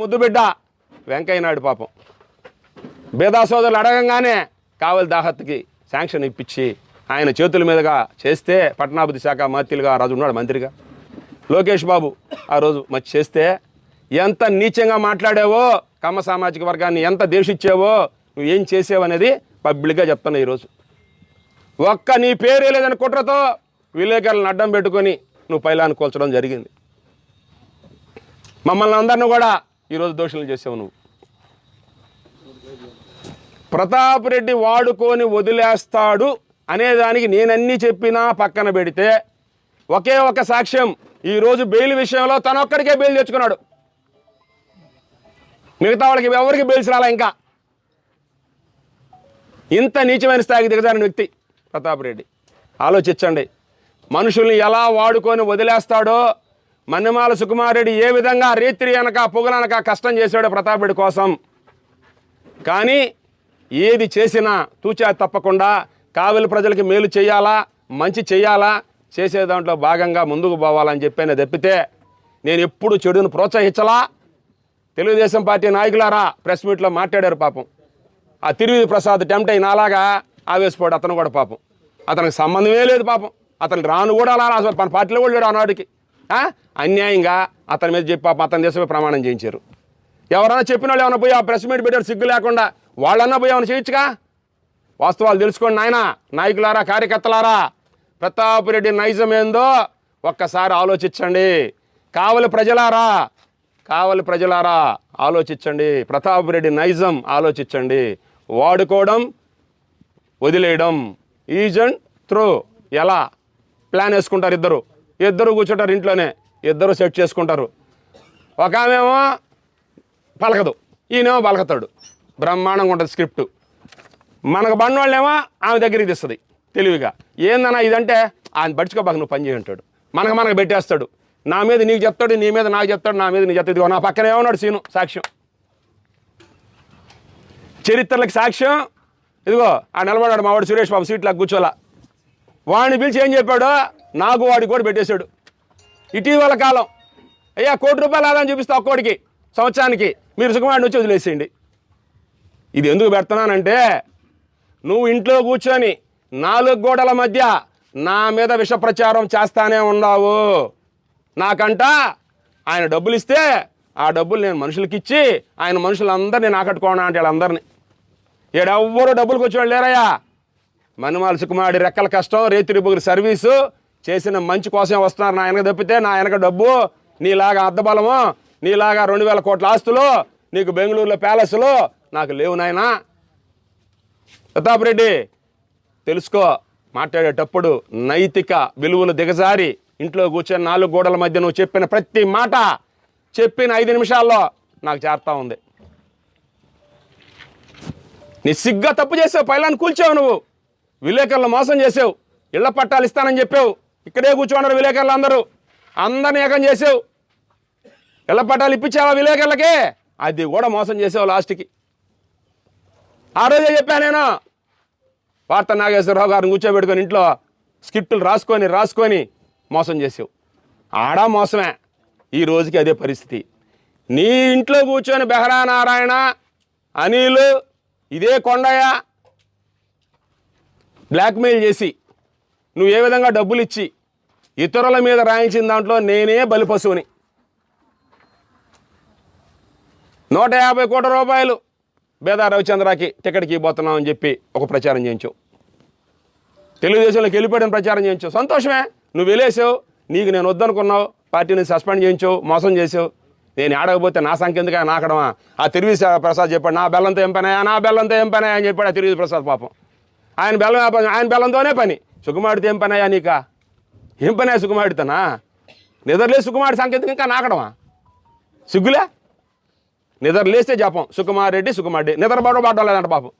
ముద్దు బిడ్డ. వెంకయ్య నాయుడు పాపం. బేదా సోదరులు అడగంగానే కావలి దాహత్కి శాంక్షన్ ఇప్పించి ఆయన చేతుల మీదుగా చేస్తే పట్టణాభివృద్ధి శాఖ మంత్రిగా ఆ రోజు ఉన్నాడు మంత్రిగా. లోకేష్ బాబు ఆ రోజు మచ్చి చేస్తే ఎంత నీచంగా మాట్లాడావో కమ్మ సామాజిక వర్గాన్ని ఎంత దేశించావో నువ్వు ఏం చేసావు అనేది పబ్లిక్గా చెప్తున్నా ఈరోజు ఒక్క నీ పేరే లేదని కుట్రతో విలేకరులను అడ్డం పెట్టుకొని నువ్వు పైలాన్ని కూల్చడం జరిగింది. మమ్మల్ని అందరిని కూడా ఈరోజు దోషులు చేసావు నువ్వు. ప్రతాప్ రెడ్డి వాడుకొని వదిలేస్తాడు అనేదానికి నేనన్నీ చెప్పినా పక్కన పెడితే ఒకే ఒక సాక్ష్యం ఈరోజు బెయిల్ విషయంలో తనొక్కడికే బెయిల్ తెచ్చుకున్నాడు. మిగతా వాళ్ళకి ఎవరికి బెయిల్స్ రాలా ఇంకా? ఇంత నీచమైన స్థాయికి దిగజారిన వ్యక్తి ప్రతాప్ రెడ్డి. ఆలోచించండి. మనుషుల్ని ఎలా వాడుకొని వదిలేస్తాడో మన్నెమాల సుకుమారెడ్డి ఏ విధంగా రేత్రి అనక పొగలనక కష్టం చేశాడు ప్రతాపుడి కోసం. కానీ ఏది చేసినా తూచా తప్పకుండా కావలి ప్రజలకి మేలు చేయాలా మంచి చేయాలా చేసే దాంట్లో భాగంగా ముందుకు పోవాలని చెప్పాను తప్పితే నేను ఎప్పుడు చెడును ప్రోత్సహించలా. తెలుగుదేశం పార్టీ నాయకులారా ప్రెస్ మీట్లో మాట్లాడారు పాపం. ఆ తిరువిధి ప్రసాద్ టెంప్ట్ అయిన అలాగా ఆవేశపోడు అతను కూడా పాపం. అతనికి సంబంధమే లేదు పాపం. అతను రాను కూడా అలా అసలు మన పార్టీలో కూడా లేడు ఆనాటికి. అన్యాయంగా అతని మీద చెప్పి పాపం అతని దేశమే ప్రమాణం చేయించారు. ఎవరైనా చెప్పిన వాళ్ళు ఏమైనా పోయి ఆ ప్రెస్ మీట్ పెట్టారు సిగ్గు లేకుండా వాళ్ళన్నా పోయి ఏమైనా చేయొచ్చుగా? వాస్తవాలు తెలుసుకోండి నాయన నాయకులారా కార్యకర్తలారా ప్రతాప్ రెడ్డి నైజం ఏందో ఒక్కసారి ఆలోచించండి. కావలి ప్రజలారా కావలి ప్రజలారా ఆలోచించండి. ప్రతాప్ రెడ్డి నైజం ఆలోచించండి. వాడుకోవడం వదిలేయడం ఈజ్ అండ్ త్రో ఎలా? ప్లాన్ వేసుకుంటారు ఇద్దరు. ఇద్దరు కూర్చుంటారు ఇంట్లోనే. ఇద్దరు సెట్ చేసుకుంటారు. ఒక ఆమెమో పలకదు. ఈయనేమో పలకతాడు. బ్రహ్మాండంగా ఉంటుంది స్క్రిప్ట్. మనకు బండోళ్ళేమో ఆమె దగ్గరికి తెస్తుంది తెలివిగా. ఏందన్నా ఇదంటే ఆయన పడుచుకోబాక నువ్వు పని చేయంటాడు మనకు మనకు పెట్టేస్తాడు. నా మీద నీకు చెప్తాడు నీ మీద నాకు చెప్తాడు నా మీద నీ చెప్తాడు. ఇదిగో నా పక్కన ఏమన్నాడు సీను సాక్ష్యం. చరిత్రలకు సాక్ష్యం. ఇదిగో ఆ నిలబడ్డాడు మావాడు సురేష్ బాబు సీట్లో కూర్చోలా. వాడిని పిలిచి ఏం చెప్పాడు నాకు వాడికి కూడా పెట్టేశాడు. ఇటీవల కాలం. అయ్యా కోటి రూపాయలు ఆదాయం చూపిస్తా ఒక్కోడికి సంవత్సరానికి. మీరు సుకుమారుని వచ్చి వదిలేసేయండి. ఇది ఎందుకు పెడుతున్నానంటే నువ్వు ఇంట్లో కూర్చొని నాలుగు గోడల మధ్య నా మీద విష ప్రచారం చేస్తానే ఉన్నావు. నాకంట ఆయన డబ్బులు ఇస్తే ఆ డబ్బులు నేను మనుషులకి ఇచ్చి ఆయన మనుషులందరినీ నాకట్టుకోనా అంటే వాళ్ళందరినీ. ఏడెవ్వరు డబ్బులు కూర్చోండి లేరయ్యా. మనుమాల సుకుమారుడి రెక్కల కష్టం రేతిరి బుగురు సర్వీసు చేసిన మంచి కోసం వస్తున్నారు నా వెనక తప్పితే నా వెనక డబ్బు నీలాగా అద్దబలము నీలాగా రెండు వేల కోట్ల ఆస్తులు నీకు బెంగళూరులో ప్యాలెస్లు నాకు లేవు నాయనా. ప్రతాప్ రెడ్డి తెలుసుకో మాట్లాడేటప్పుడు నైతిక విలువలు దిగజారి ఇంట్లో కూర్చొని నాలుగు గోడల మధ్య నువ్వు చెప్పిన ప్రతి మాట చెప్పిన ఐదు నిమిషాల్లో నాకు చేరుతా ఉంది. నిస్సిగ్గా తప్పు చేసావు పైలాన్ని కూల్చావు నువ్వు. విలేకరులు మోసం చేసావు ఇళ్ళ పట్టాలు ఇస్తానని చెప్పావు. ఇక్కడే కూర్చోన్నారు విలేకరులు అందరూ అందరిని ఏకం చేసావు. ఇళ్ళ పట్టాలు ఇప్పించావా విలేకరులకి? అది కూడా మోసం చేసావు లాస్ట్కి. ఆ రోజే చెప్పాను నేను వార్త నాగేశ్వరరావు గారిని కూర్చోబెట్టుకొని ఇంట్లో స్క్రిప్టులు రాసుకొని రాసుకొని మోసం చేసావు. ఆడా మోసమే. ఈ రోజుకి అదే పరిస్థితి. నీ ఇంట్లో కూర్చొని బెహరా నారాయణ అనిలు ఇదే కొండయ్య బ్లాక్మెయిల్ చేసి నువ్వు ఏ విధంగా డబ్బులు ఇచ్చి ఇతరుల మీద రాయించిన దాంట్లో నేనే బలిపశువుని? నూట యాభై కోట్ల రూపాయలు బేదా రవిచంద్రకి టికెట్కి పోతున్నావు అని చెప్పి ఒక ప్రచారం చేయించు. తెలుగుదేశంలోకి వెళ్ళిపోయిన ప్రచారం చేయించు. సంతోషమే. నువ్వు వెళ్ళేసావు. నీకు నేను వద్దనుకున్నావు. పార్టీని సస్పెండ్ చేయించావు మోసం చేసావు. నేను ఆడకపోతే నా సంఖ్య ఎందుకు నాకడమా ఆ తిరువి ప్రసాద్ చెప్పాడు నా బెల్లంతో ఏం పని నా బెల్లంతో ఏం పని అని చెప్పాడు ఆ తిరువి ప్రసాద్ పాపం. ఆయన బెల్లం ఆయన బెల్లంతోనే పని. సుకుమారుడితో ఏం పనయా నీక? నీకా ఏం పనయా అయ్యా సుకుమారుడితోనా నిద్రలే సుకుమారుడి సంఖ్య ఇంకా నాకడమా? సిగ్గులే? నిద్ర లేస్తే జపం. సుకుమార్ రెడ్డి సుకుమార్ రెడ్డి. నిద్ర పడో పడ్డం పాపం